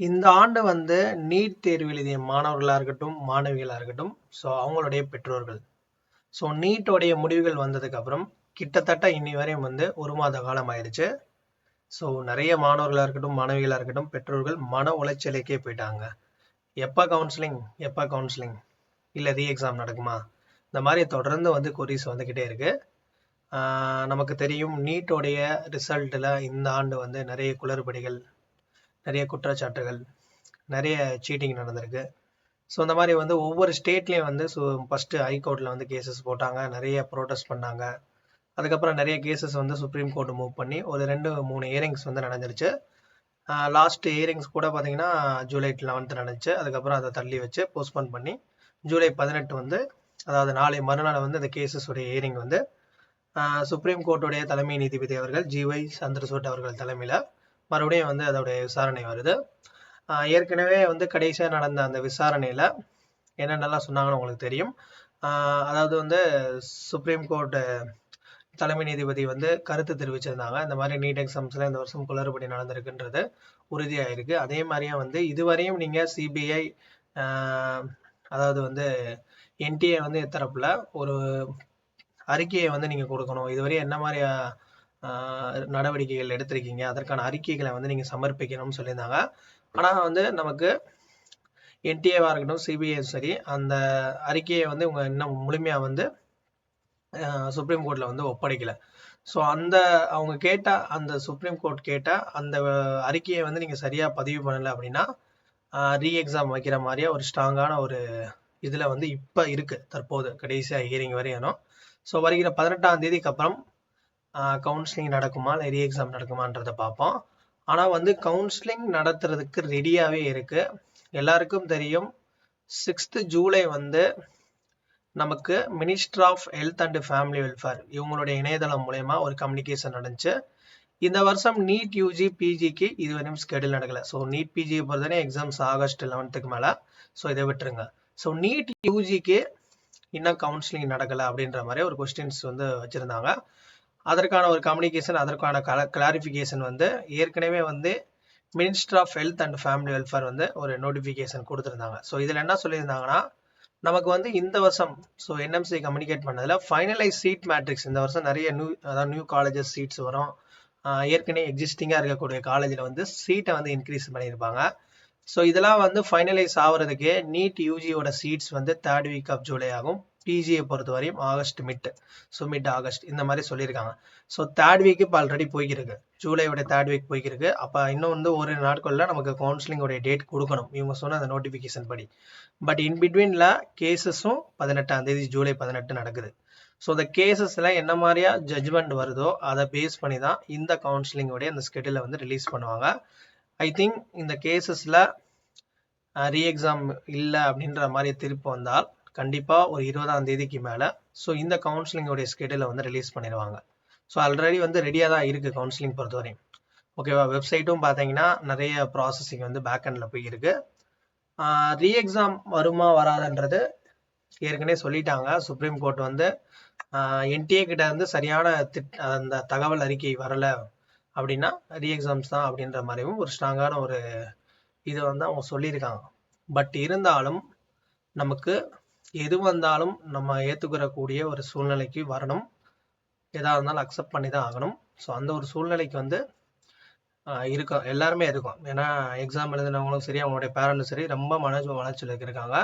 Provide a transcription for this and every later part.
இந்த ஆண்டு வந்து நீட் தேர்வு எழுதிய மாணவர்களாக இருக்கட்டும் மாணவிகளாக இருக்கட்டும் ஸோ அவங்களுடைய பெற்றோர்கள். ஸோ நீட்டோடைய முடிவுகள் வந்ததுக்கப்புறம் கிட்டத்தட்ட இன்னி வரையும் வந்து ஒரு மாத காலம் ஆயிடுச்சு. ஸோ நிறைய மாணவர்களாக இருக்கட்டும் மாணவிகளாக இருக்கட்டும் பெற்றோர்கள் மன உளைச்சலுக்கே போயிட்டாங்க. எப்போ கவுன்சிலிங் எப்போ கவுன்சிலிங் இல்லை ரீ எக்ஸாம் நடக்குமா? இந்த மாதிரி தொடர்ந்து வந்து கொரிஸ் வந்துக்கிட்டே இருக்கு. நமக்கு தெரியும் நீட்டோடைய ரிசல்ட்டில் இந்த ஆண்டு வந்து நிறைய குளறுபடிகள் நிறைய குற்றச்சாட்டுகள் நிறைய சீட்டிங் நடந்திருக்கு. ஸோ இந்த மாதிரி வந்து ஒவ்வொரு ஸ்டேட்லேயும் வந்து ஸோ ஃபஸ்ட்டு ஹைகோர்ட்டில் வந்து கேசஸ் போட்டாங்க நிறைய ப்ரோட்டஸ்ட் பண்ணாங்க. அதுக்கப்புறம் நிறைய கேசஸ் வந்து சுப்ரீம் கோர்ட் மூவ் பண்ணி ஒரு ரெண்டு மூணு இயரிங்ஸ் வந்து நடந்துருச்சு. லாஸ்ட் இயரிங்ஸ் கூட பார்த்தீங்கன்னா ஜூலை லெவன்த் நடந்துச்சு. அதுக்கப்புறம் அதை தள்ளி வச்சு போஸ்ட்போன் பண்ணி ஜூலை பதினெட்டு வந்து அதாவது நாளை மறுநாள் வந்து அந்த கேசஸுடைய இயரிங் வந்து சுப்ரீம் கோர்ட்டுடைய தலைமை நீதிபதி அவர்கள் ஜிஒய் சந்திரசூட் அவர்கள் தலைமையில் மறுபடியும் வந்து அதோடைய விசாரணை வருது. ஏற்கனவே வந்து கடைசியாக நடந்த அந்த விசாரணையில் என்னென்னலாம் சொன்னாங்கன்னு உங்களுக்கு தெரியும். அதாவது வந்து சுப்ரீம் கோர்ட்டு தலைமை நீதிபதி வந்து கருத்து தெரிவிச்சிருந்தாங்க. இந்த மாதிரி நீட் எக்ஸாம்ஸில் இந்த வருஷம் குளறுபடி நடந்திருக்குன்றது உறுதியாயிருக்கு. அதே மாதிரியே வந்து இதுவரையும் நீங்கள் சிபிஐ அதாவது வந்து என்டிஏ வந்து தரப்புல ஒரு அறிக்கையை வந்து நீங்கள் கொடுக்கணும். இதுவரையும் என்ன மாதிரி நடவடிக்கைகள் எடுத்திருக்கீங்க. அதற்கான அறிக்கைகளை வந்து நீங்கள் சமர்ப்பிக்கணும்னு சொல்லியிருந்தாங்க. ஆனால் வந்து நமக்கு என்டிஏவாக இருக்கட்டும் சிபிஐ சரி அந்த அறிக்கையை வந்து இவங்க இன்னும் முழுமையாக வந்து சுப்ரீம் கோர்ட்டில் வந்து ஒப்படைக்கலை. ஸோ அந்த அவங்க கேட்ட அந்த சுப்ரீம் கோர்ட் கேட்ட அந்த அறிக்கையை வந்து நீங்கள் சரியாக பதிவு பண்ணலை அப்படின்னா ரீ எக்ஸாம் வைக்கிற மாதிரியே ஒரு ஸ்ட்ராங்கான ஒரு இதில் வந்து இப்போ இருக்குது தற்போது கடைசியாக ஹியரிங் வரையணும் ஸோ வருகிற பதினெட்டாம் தேதிக்கு அப்புறம் கவுன்சிலிங் நடக்குமா இல்லை ரீ எக்ஸாம் நடக்குமான்றதை பார்ப்போம். ஆனால் வந்து கவுன்சிலிங் நடத்துறதுக்கு ரெடியாகவே இருக்கு. எல்லாருக்கும் தெரியும் சிக்ஸ்த்து ஜூலை வந்து நமக்கு minister of health and family welfare இவங்களுடைய இணையதளம் மூலயமா ஒரு கம்யூனிகேஷன் நடந்துச்சு. இந்த வருஷம் நீட் யூஜி பிஜிக்கு இது வரையும் ஸ்கெடியூல் நடக்கல. ஸோ நீட் பிஜி பொறுத்தவரை எக்ஸாம்ஸ் ஆகஸ்ட் லெவன்த்துக்கு மேலே. ஸோ இதை விட்டுருங்க. ஸோ நீட் யூஜிக்கு இன்னும் கவுன்சிலிங் நடக்கலை அப்படின்ற மாதிரி ஒரு கொஸ்டின்ஸ் வந்து வச்சுருந்தாங்க. அதற்கான ஒரு கம்யூனிகேஷன் அதற்கான கல கிளாரிஃபிகேஷன் வந்து ஏற்கனவே வந்து minister of health and family welfare வந்து ஒரு நோட்டிஃபிகேஷன் கொடுத்துருந்தாங்க. ஸோ இதில் என்ன சொல்லியிருந்தாங்கன்னா நமக்கு வந்து இந்த வருஷம் ஸோ என்எம்சி கம்யூனிகேட் பண்ணதில் ஃபைனலைஸ் சீட் மேட்ரிக்ஸ் இந்த வருஷம் நிறைய நியூ அதாவது நியூ காலேஜஸ் சீட்ஸ் வரும். ஏற்கனவே எக்ஸிஸ்டிங்காக இருக்கக்கூடிய காலேஜில் வந்து சீட்டை வந்து இன்க்ரீஸ் பண்ணியிருப்பாங்க. ஸோ இதெல்லாம் வந்து ஃபைனலைஸ் ஆகிறதுக்கு நீட் யூஜியோட சீட்ஸ் வந்து தேர்ட் வீக் ஆஃப் ஜூலை ஆகும். பிஜியை பொறுத்த வரையும் August mid so mid August இந்த மாதிரி சொல்லியிருக்காங்க. ஸோ தேர்ட் வீக் இப்போ ஆல்ரெடி போய்க்கிருக்கு. ஜூலையோட தேர்ட் வீக் போய்க்கிருக்கு. அப்போ இன்னும் வந்து ஒரு நாட்களில் நமக்கு கவுன்சிலிங்கோடைய டேட் கொடுக்கணும். இவங்க சொன்ன அந்த நோட்டிஃபிகேஷன் படி. பட் இன் பிட்வீனில் கேசஸும் பதினெட்டாம் தேதி ஜூலை பதினெட்டு நடக்குது. ஸோ இந்த கேசஸில் என்ன மாதிரியா ஜட்ஜ்மெண்ட் வருதோ அதை பேஸ் பண்ணி தான் இந்த கவுன்சிலிங்கோடைய அந்த ஸ்கெடியூலை வந்து ரிலீஸ் பண்ணுவாங்க. ஐ திங்க் இந்த கேசஸில் ரீஎக்ஸாம் இல்லை அப்படின்ற மாதிரி திருப்பி வந்தால் கண்டிப்பாக ஒரு இருபதாம் தேதிக்கு மேலே. ஸோ இந்த கவுன்சிலிங்கோடைய ஸ்கெடியூலை வந்து ரிலீஸ் பண்ணிடுவாங்க. ஸோ ஆல்ரெடி வந்து ரெடியாக தான் இருக்குது கவுன்சிலிங் பொறுத்தவரையும். ஓகேவா வெப்சைட்டும் பார்த்தீங்கன்னா நிறைய ப்ராசஸிங் வந்து பேக் போய் போயிருக்கு ரீ எக்ஸாம் வருமா வராதுன்றது ஏற்கனவே சொல்லிட்டாங்க. சுப்ரீம் கோர்ட் வந்து என்டிஏ கிட்ட இருந்து சரியான திட் அந்த தகவல் அறிக்கை வரலை அப்படின்னா ரீ எக்ஸாம்ஸ் தான் அப்படின்ற மாதிரியும் ஒரு ஸ்ட்ராங்கான ஒரு இதை வந்து அவங்க சொல்லியிருக்காங்க. பட் இருந்தாலும் நமக்கு எது வந்தாலும் நம்ம ஏற்றுக்கிறக்கூடிய ஒரு சூழ்நிலைக்கு வரணும். எதாக இருந்தாலும் அக்செப்ட் பண்ணி தான் ஆகணும். ஸோ அந்த ஒரு சூழ்நிலைக்கு வந்து இருக்கும். எல்லாருமே இருக்கும். ஏன்னா எக்ஸாம் எழுதினவங்களும் சரி அவங்களுடைய பேரண்ட்டும் சரி ரொம்ப மன வளர்ச்சியில் இருக்காங்க.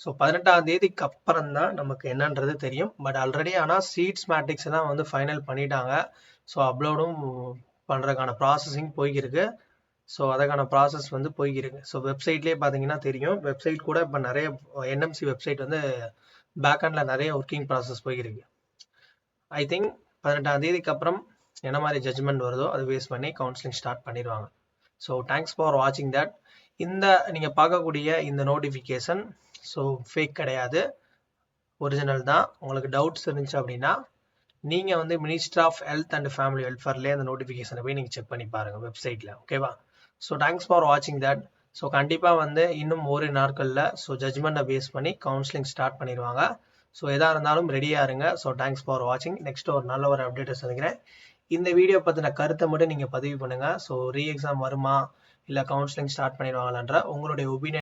ஸோ பதினெட்டாம் தேதிக்கு அப்புறம் தான் நமக்கு என்னன்றது தெரியும். பட் ஆல்ரெடி ஆனால் சீட்ஸ் மேட்ரிக்ஸ் எல்லாம் வந்து ஃபைனல் பண்ணிட்டாங்க. ஸோ அப்லோடும் பண்ணுறதுக்கான ப்ராசஸிங் போய்க்கிருக்கு ஸோ அதுக்கான ப்ராசஸ் வந்து போய்கிருக்கு ஸோ வெப்சைட்லேயே பார்த்தீங்கன்னா தெரியும். வெப்சைட் கூட இப்போ நிறைய என்எம்சி வெப்சைட் வந்து பேக்ஹண்டில் நிறைய ஒர்க்கிங் ப்ராசஸ் போய்கிருக்கு ஐ திங்க் பதினெட்டாம் தேதிக்கு அப்புறம் என்ன மாதிரி ஜட்ஜ்மெண்ட் வருதோ அது பேஸ் பண்ணி கவுன்சிலிங் ஸ்டார்ட் பண்ணிடுவாங்க. ஸோ தேங்க்ஸ் ஃபார் வாட்சிங் தட் இந்த நீங்கள் பார்க்கக்கூடிய இந்த நோட்டிஃபிகேஷன் ஸோ ஃபேக் கிடையாது. ஒரிஜினல் தான். உங்களுக்கு டவுட்ஸ் இருந்துச்சு அப்படின்னா நீங்கள் வந்து minister of health and family வெல்ஃபேர்லேயே அந்த நோட்டிஃபிகேஷனை போய் நீங்கள் செக் பண்ணி பாருங்கள் வெப்சைட்டில் ஓகேவா ஸோ தேங்க்ஸ் ஃபார் வாட்சிங் தட் ஸோ கண்டிப்பாக வந்து இன்னும் ஒரு நாட்களில் ஸோ ஜட்ஜ்மெண்ட்டை பேஸ் பண்ணி கவுன்சிலிங் ஸ்டார்ட் பண்ணிடுவாங்க. ஸோ எதாக இருந்தாலும் ரெடியாக இருங்க. ஸோ தேங்க்ஸ் ஃபார் வாட்சிங் நெக்ஸ்ட் ஒரு நல்ல ஒரு அப்டேட்டை சந்திக்கிறேன். இந்த வீடியோ பற்றின கருத்தை மட்டும் நீங்கள் பதிவு பண்ணுங்கள் ஸோ ரீ எக்ஸாம் வருமா? இல்லை கவுன்சிலிங் ஸ்டார்ட் பண்ணிடுவாங்களான்ற உங்களுடைய ஒப்பீனியன்